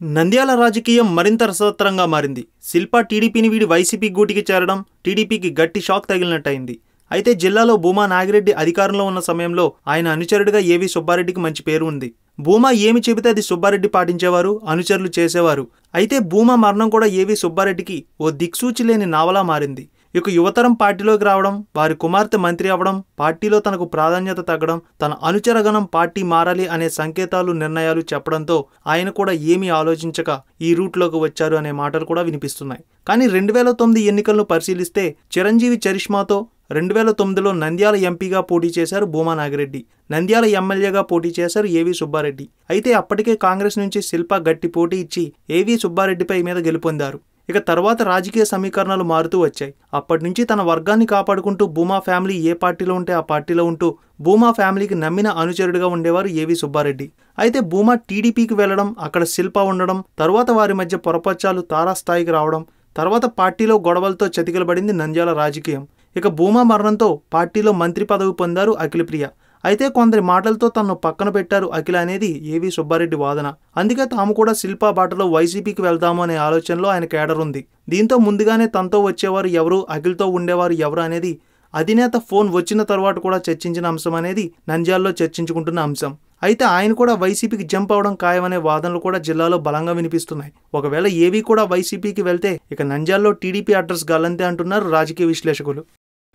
నంద్యాల రాజకీయం మరింత రసవత్తరంగా మారింది. శిల్ప టీడీపీని వీడి వైసీపీ గూటికి చేరడం టీడీపీకి గట్టి షాక్ తగిలినట్టయింది. అయితే జిల్లాలో భూమా నాగిరెడ్డి అధికారంలో ఉన్న సమయంలో ఆయన అనుచరుడిగా ఏవి సుబ్బారెడ్డికి మంచి పేరు ఉంది. భూమా ఏమి చెబితే అది సుబ్బారెడ్డి పాటించేవారు అనుచరులు చేసేవారు. అయితే భూమా మరణం కూడా ఏవి సుబ్బారెడ్డికి ఓ దిక్సూచి లేని నావలా మారింది. ఇక యువతరం పార్టీలోకి రావడం వారి కుమార్తె మంత్రి అవ్వడం పార్టీలో తనకు ప్రాధాన్యత తగ్గడం తన అనుచరగణం పార్టీ మారాలి అనే సంకేతాలు నిర్ణయాలు చెప్పడంతో ఆయన కూడా ఏమీ ఆలోచించక ఈ రూట్లోకి వచ్చారు అనే మాటలు కూడా వినిపిస్తున్నాయి. కానీ రెండు వేల తొమ్మిది ఎన్నికలను పరిశీలిస్తే చిరంజీవి చరిష్మాతో రెండు వేల తొమ్మిదిలో నంద్యాల ఎంపీగా పోటీ చేశారు భూమా నాగిరెడ్డి నంద్యాల ఎమ్మెల్యేగా పోటీ చేశారు ఏవి సుబ్బారెడ్డి. అయితే అప్పటికే కాంగ్రెస్ నుంచి శిల్ప గట్టి పోటీ ఇచ్చి ఏవి సుబ్బారెడ్డిపై మీద గెలుపొందారు. ఇక తర్వాత రాజకీయ సమీకరణాలు మారుతూ వచ్చాయి. అప్పటి నుంచి తన వర్గాన్ని కాపాడుకుంటూ భూమా ఫ్యామిలీ ఏ పార్టీలో ఉంటే ఆ పార్టీలో ఉంటూ భూమా ఫ్యామిలీకి నమ్మిన అనుచరుడిగా ఉండేవారు ఏవి సుబ్బారెడ్డి. అయితే భూమా టీడీపీకి వెళ్ళడం అక్కడ శిల్ప ఉండడం తర్వాత వారి మధ్య పొరపచ్చాలు తారాస్థాయికి రావడం తర్వాత పార్టీలో గొడవలతో చతికిలబడింది నంద్యాల రాజకీయం. ఇక భూమా మరణంతో పార్టీలో మంత్రి పదవి పొందారు అఖిలప్రియ. అయితే కొందరి మాటలతో తనను పక్కన పెట్టారు అఖిల అనేది ఏవి సుబ్బారెడ్డి వాదన. అందుకే తాము కూడా శిల్పా బాటలో వైసీపీకి వెళ్దాము అనే ఆలోచనలో ఆయన కేడర్ ఉంది. దీంతో ముందుగానే తనతో వచ్చేవారు ఎవరు అఖిల్తో ఉండేవారు ఎవరు అనేది అధినేత ఫోన్ వచ్చిన తర్వాత కూడా చర్చించిన అంశం అనేది నంద్యాలలో చర్చించుకుంటున్న అంశం. అయితే ఆయన కూడా వైసీపీకి జంప్ అవడం ఖాయమనే వాదనలు కూడా జిల్లాలో బలంగా వినిపిస్తున్నాయి. ఒకవేళ ఏవి కూడా వైసీపీకి వెళ్తే ఇక నంద్యాలలో టీడీపీ అడ్రస్ గల్లంతే అంటున్నారు రాజకీయ విశ్లేషకులు.